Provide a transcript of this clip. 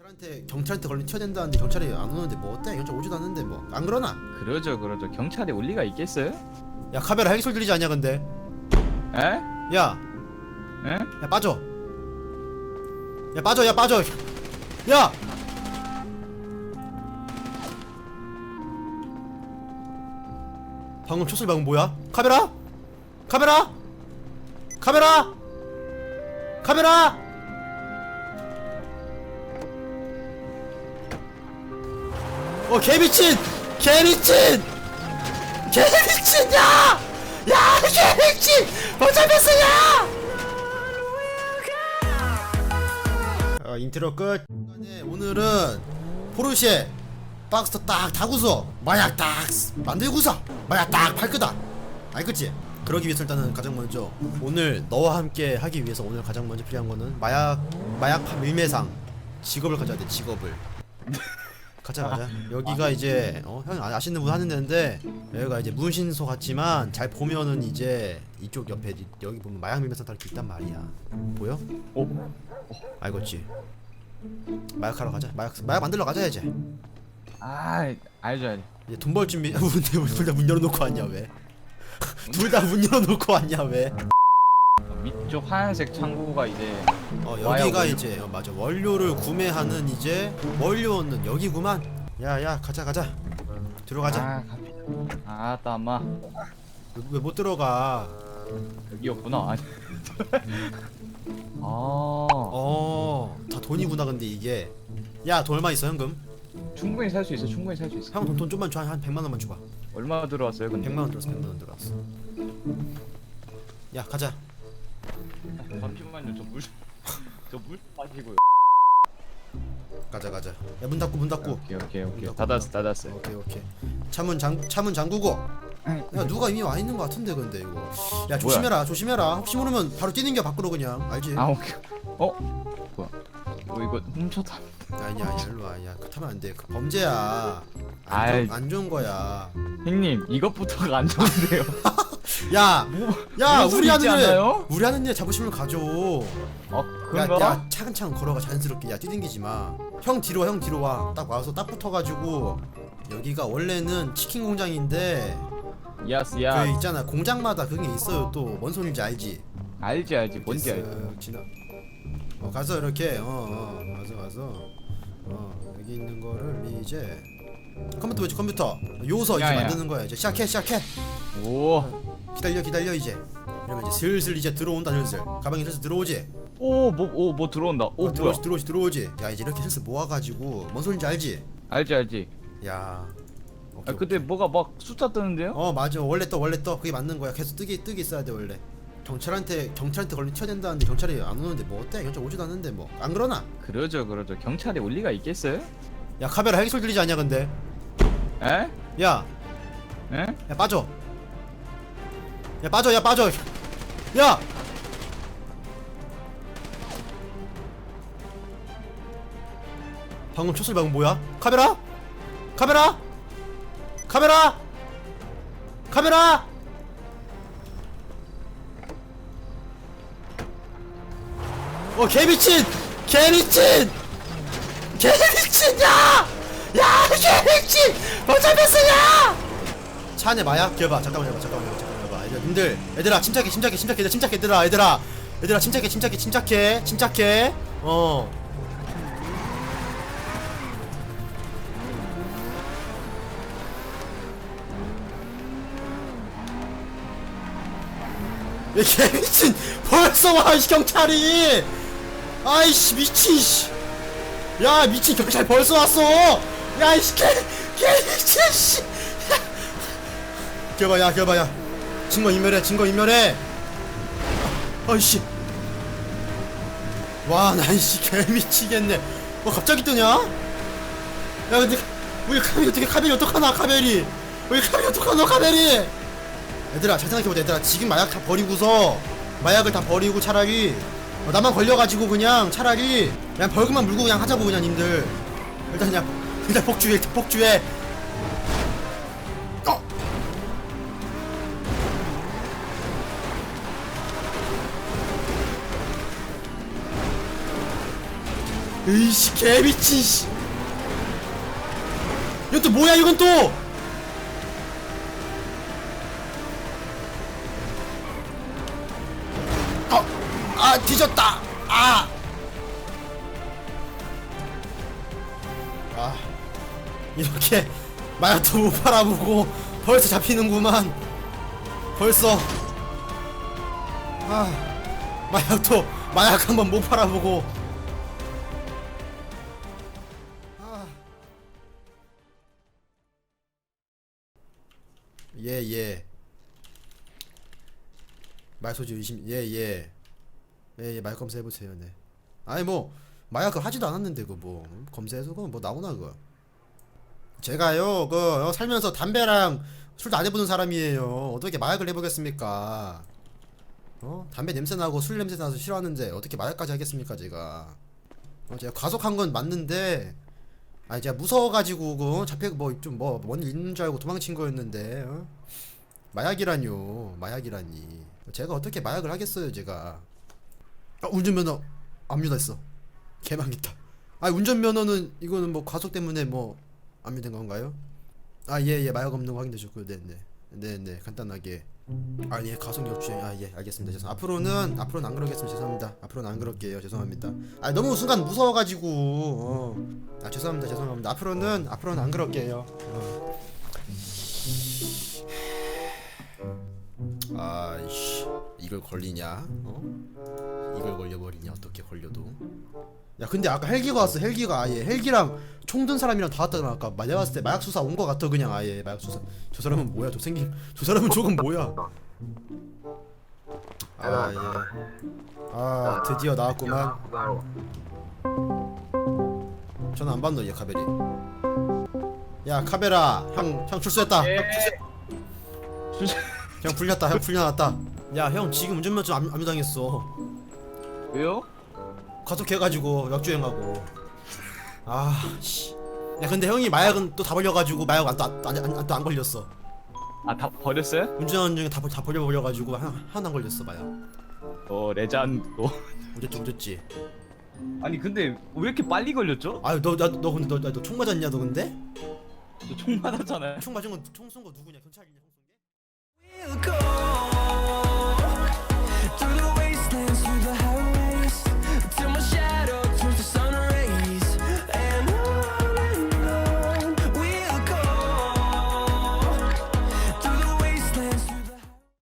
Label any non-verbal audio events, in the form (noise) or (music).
경찰한테 경찰한테 걸리면 튀어낸다는데 경찰이 안 오는데 뭐 어때? 경찰 오지도 않는데 뭐 안 그러나? 그러죠 그러죠 경찰이 올 리가 있겠어요? 야 카메라 헬기 소리 들리지 않냐 근데? 에? 야, 에? 야 빠져. 야 빠져, 야 빠져. 야. 방금 쳤을 방금 뭐야? 카메라? 카메라? 카메라? 카메라? 어 개미친! 개미친! 개미친 야! 야 개미친! 버잡혔어 야! 어, 인트로 끝. 네, 오늘은 포르쉐 박스터 딱 다구서 마약 딱 만들고서 마약 딱 팔거다. 알겠지? 그러기 위해서 일단은 가장 먼저 오늘 너와 함께 하기 위해서 오늘 가장 먼저 필요한 거는 마약 마약 밀매상 직업을 가져야 돼 직업을. (laughs) 가자 가자. 여기가 이제 어, 형 아시는 분 하는 데인데 여기가 이제 문신소 같지만 잘 보면은 이제 이쪽 옆에 이- 여기 보면 마약 딱 이렇게 있단 말이야. 보여? 오 알겠지. 마약하러 가자. 마약 마약 만들러 가자 이제. 아 알죠 알죠 이제 돈 벌 준비. 근데 둘다 문 열어놓고 왔냐 왜? 둘 다 문 열어놓고 왔냐 왜? (laughs) 어, 밑쪽 하얀색 창고가 이제 어 와요, 여기가 원료. 이제 어, 맞아 원료를 구매하는 이제 원료는 여기구만. 야야 가자 가자. 들어가자. 아 갑니다 아따 아마 왜 못 들어가? 여기였구나 (laughs) 아니 아 어, 다 돈이구나 근데 이게. 야 돈 얼마 있어 현금? 충분히 살 수 있어 충분히 살 수 있어 형돈돈 좀만 줘. 한 100만 원만 줘봐. 얼마 들어왔어요 근데 100만 원 들었어. 100만 원 들어왔어. 야 가자. 잠시만요 저물 저물 빠지고요 가자 가자. 야 문 닫고 문 닫고. 오케이 오케이 오케이 닫고, 닫았어 닫고. 닫았어요 오케이 오케이. 차문 장 차문 잠그고. 야 누가 이미 와 있는 것 같은데 근데 이거. 야 조심해라 조심해라. 혹시 모르면 바로 뛰는 게 밖으로 그냥 알지? 아 오케이 어 뭐야 이거 이거 훔쳤다 아니야 아니야 일로 와. 야 그거 타면 안 돼. 그 범죄야. 안, 아이. 좋, 안 좋은 거야. 형님 이것부터가 안 좋은데요 (laughs) 야, 야 무슨 우리 하는 일, 않아요? 우리 하는 일 자부심을 가져. 어 야, 그런가? 야 차근차근 걸어가 자연스럽게. 야 뛰댕기지 마. 형 뒤로 와, 형 뒤로 와. 딱 와서 딱 붙어가지고 여기가 원래는 치킨 공장인데 야스 그야 있잖아 공장마다 그게 있어요 또. 뭔 소리인지 알지? 알지 알지. 뭔지 알지. 쓱 지나. 어 가서 이렇게 어, 어. 가서 가서. 어 여기 있는 거를 이제 컴퓨터 뭐지 컴퓨터. 요서 이제 야, 야. 만드는 거야 이제. 시작해 시작해. 오. 기다려 기다려 이제. 이러면 이제 슬슬 이제 들어온다 슬슬. 가방이 슬슬 들어오지 오, 뭐, 오, 뭐 들어온다. 오, 어, 뭐야? 들어오지 들어오지 들어오지 야 이제 이렇게 슬슬 모아가지고 뭔 소리인지 알지? 알지, 알지. 야 아, 오케이, 근데 뭐가 막 숫자 뜨는데요? 어 맞아 원래 떠 원래 떠 그게 맞는 거야 계속 뜨기 뜨기 있어야 돼 원래 경찰한테 경찰한테 걸리면 튀어낸다는데 경찰이 안 오는데 뭐 어때 경찰 오지도 않는데 뭐 안 그러나 그러죠, 그러죠. 경찰이 올 리가 있겠어요? 야 카메라 헬기 소리 들리지 않냐 근데 에? 야 에? 야 빠져 야 빠져 야 빠져 야 방금 쳤을 방금 뭐야? 카메라? 카메라? 카메라? 카메라? 어 개미친! 개미친! 개미친 야! 야 개미친! 버잡혔어 야! 차 안에 마약? 기어봐. 잠깐만 기어봐 잠깐만 기어봐 잠깐만 기어봐. 얘들아 님들 얘들아 침착해 침착해 침착해 얘들아 침착해 얘들아. 얘들아 침착해 침착해 침착해 침착해. 어 개미친 벌써 와, 이 경찰이! 아이씨, 미친, 씨. 야, 미친 경찰 벌써 왔어! 야, 이씨, 개, 개미친, 씨! 기어봐, 야, 기어봐, 야. 증거 인멸해, 증거 인멸해! 아이씨. 와, 나, 이씨, 개미치겠네. 어, 갑자기 뜨냐? 야, 근데, 우리 카벨이 어떻게, 카벨이 어떡하나, 카벨이! 우리 카벨이 어떡하나, 카벨이! 얘들아 잘 생각해보자. 얘들아 지금 마약 다 버리고서 마약을 다 버리고 차라리 어, 나만 걸려가지고 그냥 차라리 그냥 벌금만 물고 그냥 하자고 그냥 님들. 일단 그냥 (laughs) 일단 복주해 일단 복주해. 어! 으이씨 개미친 씨. 이건 또 뭐야 이건 또 아 뒤졌다. 아. 아, 이렇게 마약도 못 팔아보고 벌써 잡히는구만. 벌써. 아 마약도 마약 한번 못 팔아보고. 아. 예예. 말소지 의심 예예 예 예 말 검사해보세요. 네. 아니 뭐 마약 그 하지도 않았는데 그 뭐. 검사해서 그거 뭐 나오나 그거. 제가요 그 어, 살면서 담배랑 술도 안 해보는 사람이에요. 어떻게 마약을 해보겠습니까? 어? 담배 냄새 나고 술 냄새 나서 싫어하는데 어떻게 마약까지 하겠습니까 제가? 어 제가 과속한 건 맞는데 아니 제가 무서워가지고 그 잡혀 뭐 좀 뭐 뭔 일 있는 줄 알고 도망친 거였는데 어? 마약이라뇨 마약이라니. 제가 어떻게 마약을 하겠어요 제가 아 운전면허 압류됐어. 개망했다. 아 운전면허는 이거는 뭐 과속 때문에 뭐 압류된 건가요? 아 예 예. 마약 없는 거 확인되셨고요. 네네. 네네. 간단하게. 아예. 가속력 주행 아 예. 알겠습니다. 죄송 앞으로는 앞으로는 안 그러겠습니다. 죄송합니다. 앞으로는 안 그럴게요. 죄송합니다. 아 너무 순간 무서워가지고. 어. 아 죄송합니다. 죄송합니다. 앞으로는 앞으로는 안 그럴게요. 어. 아이씨. 이걸 걸리냐? 어? 이걸 걸려버리냐 어떻게 걸려도. 야 근데 아까 헬기가 왔어. 헬기가 아예. 헬기랑 총 든 사람이랑 다 왔다잖아. 아까 마- 내가 봤을 때 마약 수사 온 거 같아 그냥 아예. 마약 수사. 저 사람은 뭐야? 저 생긴 저 사람은 저건 뭐야? 아 예 아 드디어 나왔구만. 전화 안 받노 얘 카베리 야 카베라 형 형 출소했다. 형 출소 형 풀렸다. 형 풀려났다. 야 형 지금 운전면허 압- 압류당했어 왜요? 과속해가지고 역주행하고 아씨 야 근데 형이 마약은 또 다 벌려가지고 마약 안또안안 걸렸어 아 다 버렸어요? 운전 중에 다, 벌- 다 벌려 버려가지고 하나 하나 안 걸렸어 마약 어 레전드. 오졌지 오졌지 아니 근데 왜 이렇게 빨리 걸렸죠? 아유 너 나 너 근데 너총 맞았냐 너 근데 저총 맞았잖아요. 총 맞은 건 총 쏜 거 누구냐 경찰이냐